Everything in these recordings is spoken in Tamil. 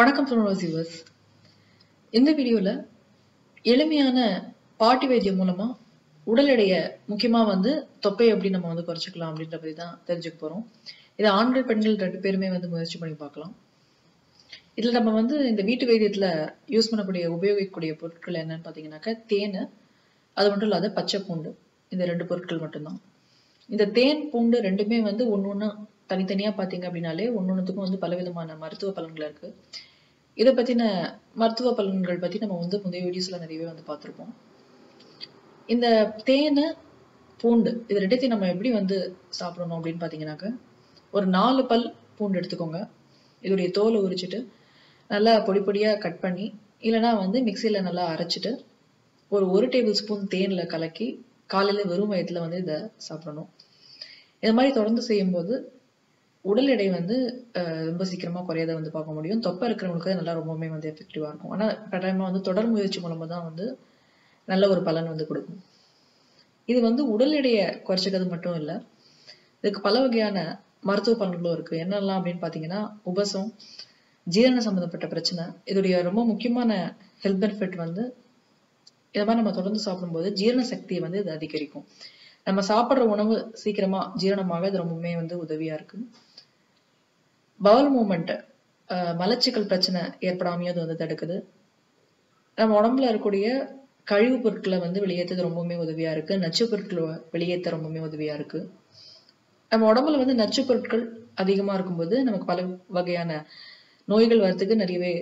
வணக்கம் சுனோஸ் யூவர்ஸ் இந்த வீடியோவில் எளிமையான பாட்டி வைத்தியம் மூலமாக உடல் எடையை முக்கியமாக வந்து தொப்பை எப்படி நம்ம வந்து குறைச்சிக்கலாம் அப்படின்ற பற்றி தான் தெரிஞ்சுக்க போகிறோம் இதை ஆண்கள் பெண்கள் ரெண்டு பேருமே வந்து முயற்சி பண்ணி பார்க்கலாம். இதில் நம்ம வந்து இந்த வீட்டு வைத்தியத்தில் யூஸ் பண்ணக்கூடிய உபயோகிக்கக்கூடிய பொருட்கள் என்னன்னு பார்த்தீங்கன்னாக்கா தேன் அது மட்டும் இல்லாத பச்சை பூண்டு. இந்த ரெண்டு பொருட்கள் மட்டும்தான். இந்த தேன் பூண்டு ரெண்டுமே வந்து ஒன்று ஒன்று தனித்தனியாக பார்த்தீங்க அப்படின்னாலே ஒன்று ஒன்றுத்துக்கும் வந்து பலவிதமான மருத்துவ பலன்கள் இருக்குது இதை பற்றின மருத்துவ பலன்கள் பற்றி நம்ம வந்து முந்தைய வீடியோஸில் நிறையவே வந்து பார்த்துருப்போம். இந்த தேன் பூண்டு இது ரெண்டுத்தையும் நம்ம எப்படி வந்து சாப்பிடணும் அப்படின்னு பார்த்தீங்கன்னாக்க ஒரு நாலு பல் பூண்டு எடுத்துக்கோங்க. இதோடைய தோலை உரிச்சிட்டு நல்லா பொடி பொடியாக கட் பண்ணி இல்லைனா வந்து மிக்சியில் நல்லா அரைச்சிட்டு ஒரு ஒரு டேபிள் ஸ்பூன் தேனில் கலக்கி காலையில் வெறும் வயத்தில் வந்து இதை சாப்பிடணும். இது மாதிரி தொடர்ந்து செய்யும்போது உடல் எடை வந்து ரொம்ப சீக்கிரமா குறையாத வந்து பார்க்க முடியும். தொப்பை இருக்கிறவங்களுக்கு நல்லா ரொம்பவுமே வந்து எஃபெக்டிவாக இருக்கும். ஆனால் கட்டாயமாக வந்து தொடர் முயற்சி மூலமாக தான் வந்து நல்ல ஒரு பலன் வந்து கொடுக்கும். இது வந்து உடல் எடையை குறைச்சிக்கிறது மட்டும் இல்லை இதுக்கு பல வகையான மருத்துவ பலன்களும் இருக்கு. என்னெல்லாம் அப்படின்னு பார்த்தீங்கன்னா உபசம் ஜீரண சம்மந்தப்பட்ட பிரச்சனை இதோடைய ரொம்ப முக்கியமான ஹெல்த் பெனிஃபிட் வந்து இதை மாதிரி நம்ம தொடர்ந்து சாப்பிடும்போது ஜீரண சக்தியை வந்து இது அதிகரிக்கும். நம்ம சாப்பிட்ற உணவு சீக்கிரமா ஜீரணமாக இது ரொம்பவுமே வந்து உதவியா இருக்கு. பவுல் மூமெண்ட் மலச்சிக்கல் பிரச்சனை ஏற்படாமையும் அது வந்து தடுக்குது. நம்ம உடம்புல இருக்கக்கூடிய கழிவு பொருட்களை வந்து வெளியேற்றது ரொம்பவுமே உதவியா இருக்கு. நச்சு பொருட்களை வெளியேற்ற ரொம்பவுமே உதவியா இருக்கு. நம்ம உடம்புல வந்து நச்சு பொருட்கள் அதிகமா இருக்கும்போது நமக்கு பல வகையான நோய்கள் வர்றதுக்கு நிறையவே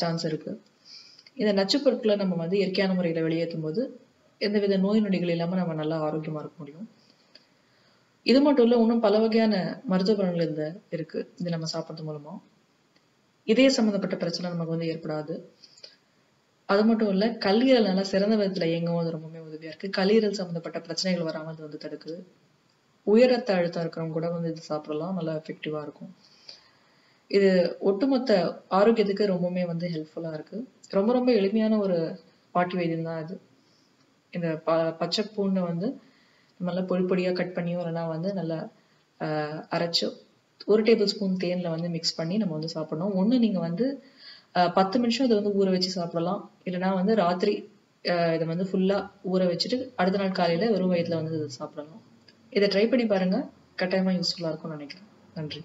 சான்ஸ் இருக்கு. இந்த நச்சு பொருட்களை நம்ம வந்து இயற்கையான முறையில வெளியேற்றும் போது எந்தவித நோய் நொடிகள் இல்லாம நம்ம நல்லா ஆரோக்கியமா இருக்க முடியும். இது மட்டும் இல்லை இன்னும் பல வகையான மருத்துவ பலன்கள் இந்த இருக்கு. இது நம்ம சாப்பிட்றது மூலமா. இதய சம்மந்தப்பட்ட பிரச்சனை நமக்கு வந்து ஏற்படாது. அது மட்டும் இல்லை கல்லீரல் நல்லா சிறந்த விதத்தில் இயங்கவும் அது ரொம்பவே உதவியாக இருக்குது கல்லீரல் சம்மந்தப்பட்ட பிரச்சனைகள் வராமல் அது வந்து தடுக்குது. உயர் ரத்த அழுத்தம் இருக்கிறவங்க கூட வந்து இது சாப்பிடலாம். நல்லா எஃபெக்டிவாக இருக்கும். இது ஒட்டுமொத்த ஆரோக்கியத்துக்கு ரொம்பவுமே வந்து ஹெல்ப்ஃபுல்லாக இருக்குது ரொம்ப ரொம்ப எளிமையான ஒரு பாட்டி வைத்தியம் தான் இது. இந்த ப பச்சை பூண்டை வந்து நல்லா பொடி பொடியாக கட் பண்ணியோ இல்லைனா வந்து நல்லா அரைச்சி ஒரு டேபிள் ஸ்பூன் தேனில் வந்து மிக்ஸ் பண்ணி நம்ம வந்து சாப்பிடணும். ஒன்று நீங்கள் வந்து பத்து நிமிஷம் இதை வந்து ஊற வச்சு சாப்பிடலாம். இல்லைனா வந்து ராத்திரி இதை வந்து ஃபுல்லாக ஊற வச்சுட்டு அடுத்த நாள் காலையில் வெறும் வயிற்றில் வந்து இதை சாப்பிடலாம் இதை ட்ரை பண்ணி பாருங்கள் கட்டாயமாக யூஸ்ஃபுல்லாக இருக்கும்னு நினைக்கிறேன். நன்றி.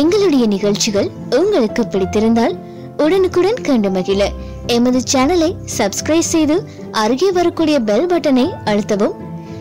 எங்களுடைய நிகழ்ச்சிகள் உங்களுக்கு பிடித்திருந்தால் உடனுக்குடன் கண்டு மகிழ. எமது சேனலை சப்ஸ்கிரைப் செய்து அருகே வரக்கூடிய பெல் பட்டனை அழுத்தவும்.